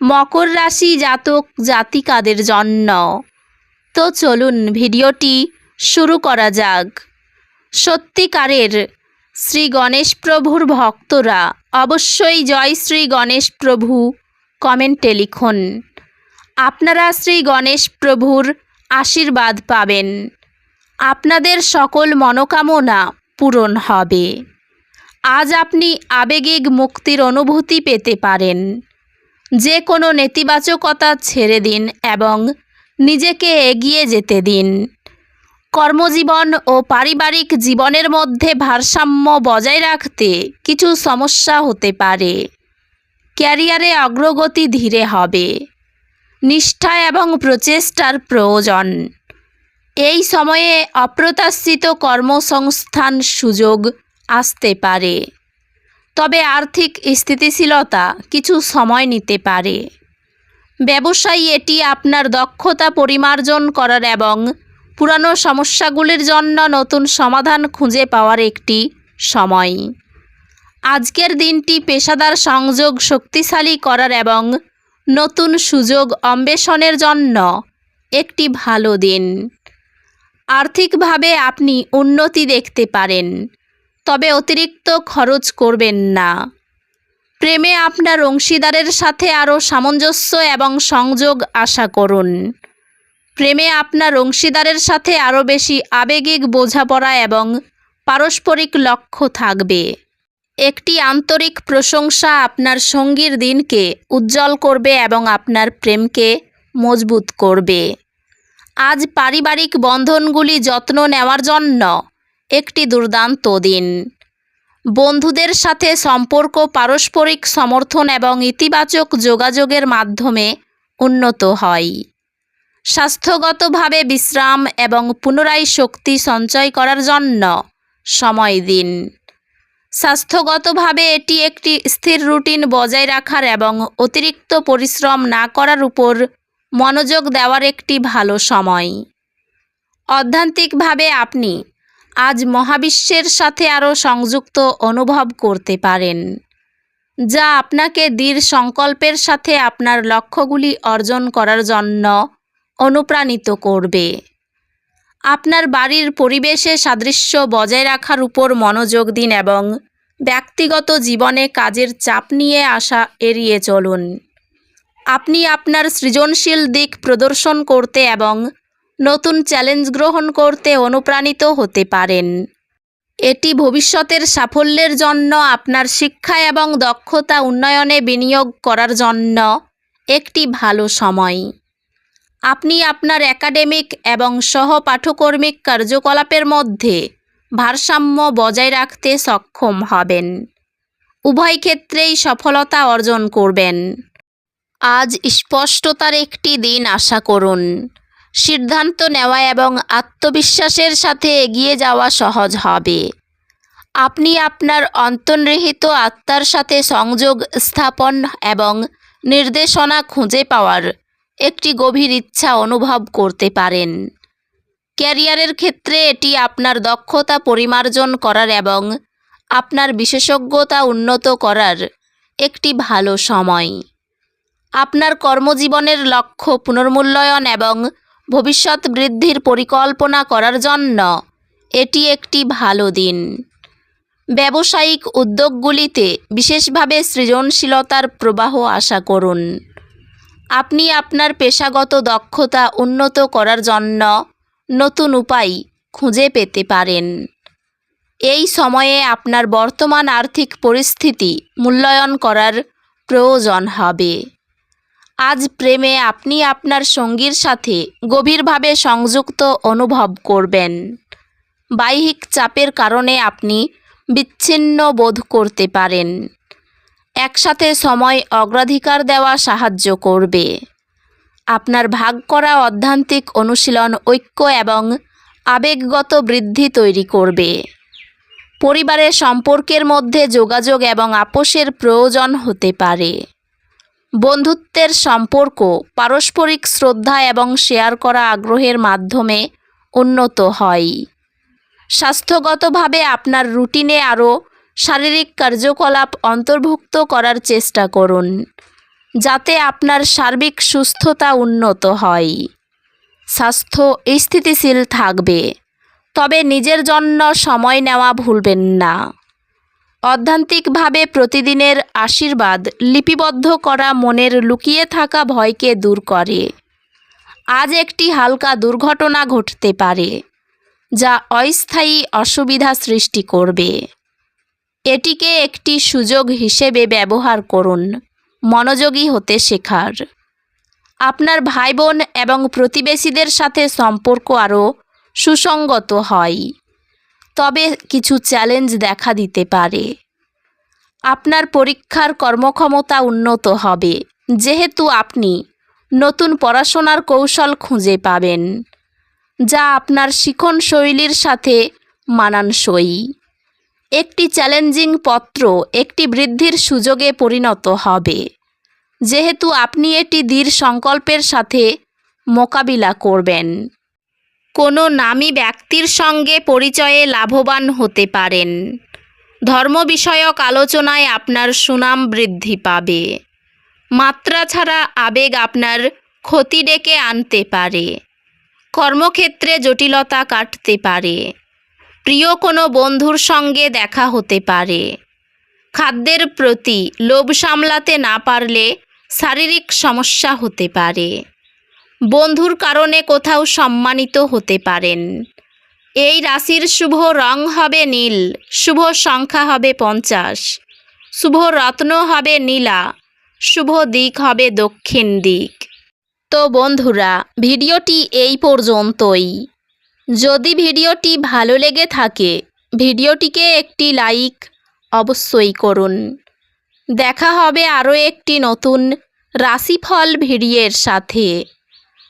মকর রাশি জাতক জাতিকাদের জন্য। তো চলুন ভিডিওটি শুরু করা যাক। সত্যিকারের শ্রী গণেশ প্রভুর ভক্তরা অবশ্যই জয় শ্রী গণেশ প্রভু কমেন্টে লিখুন। আপনারা শ্রী গণেশ প্রভুর আশীর্বাদ পাবেন। আপনাদের সকল মনোকামনা পূরণ হবে। আজ আপনি আবেগিক মুক্তির অনুভূতি পেতে পারেন। যে কোনো নেতিবাচকতা ছেড়ে দিন এবং নিজেকে এগিয়ে যেতে দিন। কর্মজীবন ও পারিবারিক জীবনের মধ্যে ভারসাম্য বজায় রাখতে কিছু সমস্যা হতে পারে। ক্যারিয়ারে অগ্রগতি ধীরে হবে। নিষ্ঠা এবং প্রচেষ্টার প্রয়োজন। এই সময়ে অপ্রত্যাশিত কর্মসংস্থান সুযোগ আসতে পারে। তবে আর্থিক স্থিতিশীলতা কিছু সময় নিতে পারে। ব্যবসায়ী এটি আপনার দক্ষতা পরিমার্জন করার এবং পুরানো সমস্যাগুলির জন্য নতুন সমাধান খুঁজে পাওয়ার একটি সময়। আজকের দিনটি পেশাদার সংযোগ শক্তিশালী করার এবং নতুন সুযোগ অন্বেষণের জন্য একটি ভালো দিন। আর্থিকভাবে আপনি উন্নতি দেখতে পারেন। তবে অতিরিক্ত খরচ করবেন না। প্রেমে আপনার অংশীদারের সাথে আরও সামঞ্জস্য এবং সংযোগ আশা করুন। প্রেমে আপনার অংশীদারের সাথে আরও বেশি আবেগিক বোঝাপড়া এবং পারস্পরিক লক্ষ্য থাকবে। একটি আন্তরিক প্রশংসা আপনার সঙ্গীর দিনকে উজ্জ্বল করবে এবং আপনার প্রেমকে মজবুত করবে। আজ পারিবারিক বন্ধনগুলি যত্ন নেওয়ার জন্য একটি দুর্দান্ত দিন। বন্ধুদের সাথে সম্পর্ক, পারস্পরিক সমর্থন এবং ইতিবাচক যোগাযোগের মাধ্যমে উন্নত হয়। স্বাস্থ্যগতভাবে বিশ্রাম এবং পুনরায় শক্তি সঞ্চয় করার জন্য সময় দিন। স্বাস্থ্যগতভাবে এটি একটি স্থির রুটিন বজায় রাখার এবং অতিরিক্ত পরিশ্রম না করার উপর মনোযোগ দেওয়ার একটি ভালো সময়। অধ্যান্তিকভাবে আপনি আজ মহাবিশ্বের সাথে আরও সংযুক্ত অনুভব করতে পারেন, যা আপনাকে দৃঢ় সংকল্পের সাথে আপনার লক্ষ্যগুলি অর্জন করার জন্য অনুপ্রাণিত করবে। আপনার বাড়ির পরিবেশে সাদৃশ্য বজায় রাখার উপর মনোযোগ দিন এবং ব্যক্তিগত জীবনে কাজের চাপ নিয়ে আসা এড়িয়ে চলুন। আপনি আপনার সৃজনশীল দিক প্রদর্শন করতে এবং নতুন চ্যালেঞ্জ গ্রহণ করতে অনুপ্রাণিত হতে পারেন। এটি ভবিষ্যতের সাফল্যের জন্য, আপনার শিক্ষা এবং দক্ষতা উন্নয়নে বিনিয়োগ করার জন্য একটি ভালো সময়। আপনি আপনার একাডেমিক এবং সহপাঠকর্মিক কার্যকলাপের মধ্যে ভারসাম্য বজায় রাখতে সক্ষম হবেন। উভয় ক্ষেত্রেই সফলতা অর্জন করবেন। আজ স্পষ্টতার একটি দিন, আশা করুন। সিদ্ধান্ত নেওয়া এবং আত্মবিশ্বাসের সাথে এগিয়ে যাওয়া সহজ হবে। আপনি আপনার অন্তর্নিহিত আত্মার সাথে সংযোগ স্থাপন এবং নির্দেশনা খুঁজে পাওয়ার একটি গভীর ইচ্ছা অনুভব করতে পারেন। ক্যারিয়ারের ক্ষেত্রে এটি আপনার দক্ষতা পরিমার্জন করার এবং আপনার বিশেষজ্ঞতা উন্নত করার একটি ভালো সময়। আপনার কর্মজীবনের লক্ষ্য পুনর্মূল্যায়ন এবং ভবিষ্যৎ বৃদ্ধির পরিকল্পনা করার জন্য। এটি একটি ভালো দিন। ব্যবসায়িক উদ্যোগগুলিতে বিশেষভাবে সৃজনশীলতার প্রবাহ আশা করুন। আপনি আপনার পেশাগত দক্ষতা উন্নত করার জন্য নতুন উপায় খুঁজে পেতে পারেন। এই সময়ে আপনার বর্তমান আর্থিক পরিস্থিতি মূল্যায়ন করার প্রয়োজন হবে। আজ প্রেমে আপনি আপনার সঙ্গীর সাথে গভীরভাবে সংযুক্ত অনুভব করবেন। বাহ্যিক চাপের কারণে আপনি বিচ্ছিন্ন বোধ করতে পারেন। একসাথে সময় অগ্রাধিকার দেওয়া সাহায্য করবে। আপনার ভাগ করা অধ্যান্তিক অনুশীলন ঐক্য এবং আবেগগত বৃদ্ধি তৈরি করবে। পরিবারের সম্পর্কের মধ্যে যোগাযোগ এবং আপোষের প্রয়োজন হতে পারে। বন্ধুত্বের সম্পর্ক, পারস্পরিক শ্রদ্ধা এবং শেয়ার করা আগ্রহের মাধ্যমে উন্নত হয়। স্বাস্থ্যগতভাবে আপনার রুটিনে আরও শারীরিক কার্যকলাপ অন্তর্ভুক্ত করার চেষ্টা করুন, যাতে আপনার সার্বিক সুস্থতা উন্নত হয়। স্বাস্থ্য স্থিতিশীল থাকবে, তবে নিজের জন্য সময় নেওয়া ভুলবেন না। অধ্যান্তিকভাবে প্রতিদিনের আশীর্বাদ লিপিবদ্ধ করা মনের লুকিয়ে থাকা ভয়কে দূর করে। আজ একটি হালকা দুর্ঘটনা ঘটতে পারে, যা অস্থায়ী অসুবিধা সৃষ্টি করবে। এটিকে একটি সুযোগ হিসেবে ব্যবহার করুন, মনোযোগী হতে শেখার। আপনার ভাই বোন এবং প্রতিবেশীদের সাথে সম্পর্ক আরও সুসঙ্গত হয়। তবে কিছু চ্যালেঞ্জ দেখা দিতে পারে। আপনার পরীক্ষার কর্মক্ষমতা উন্নত হবে। যেহেতু আপনি নতুন পড়াশোনার কৌশল খুঁজে পাবেন, যা আপনার শিখন শৈলীর সাথে মানানসই। একটি চ্যালেঞ্জিং পত্র একটি বৃদ্ধির সুযোগে পরিণত হবে। যেহেতু আপনি এটি দৃঢ় সংকল্পের সাথে মোকাবিলা করবেন। কোনো নামী ব্যক্তির সঙ্গে পরিচয়ে লাভবান হতে পারেন। ধর্ম বিষয়ক আলোচনায় আপনার সুনাম বৃদ্ধি পাবে। মাত্রা ছাড়া আবেগ আপনার ক্ষতি ডেকে আনতে পারে। কর্মক্ষেত্রে জটিলতা কাটতে পারে। প্রিয় কোনো বন্ধুর সঙ্গে দেখা হতে পারে। খাদ্যের প্রতি লোভ সামলাতে না পারলে শারীরিক সমস্যা হতে পারে। বন্ধুর কারণে কোথাও সম্মানিত হতে পারেন। এই রাশির শুভ রং হবে নীল, শুভ সংখ্যা হবে পঞ্চাশ, শুভ রত্ন হবে নীলা, শুভ দিক হবে দক্ষিণ দিক। তো বন্ধুরা, ভিডিওটি এই পর্যন্তই। যদি ভিডিওটি ভালো লেগে থাকে, ভিডিওটিকে একটি লাইক অবশ্যই করুন। দেখা হবে আরও একটি নতুন রাশিফল ভিডিওর সাথে।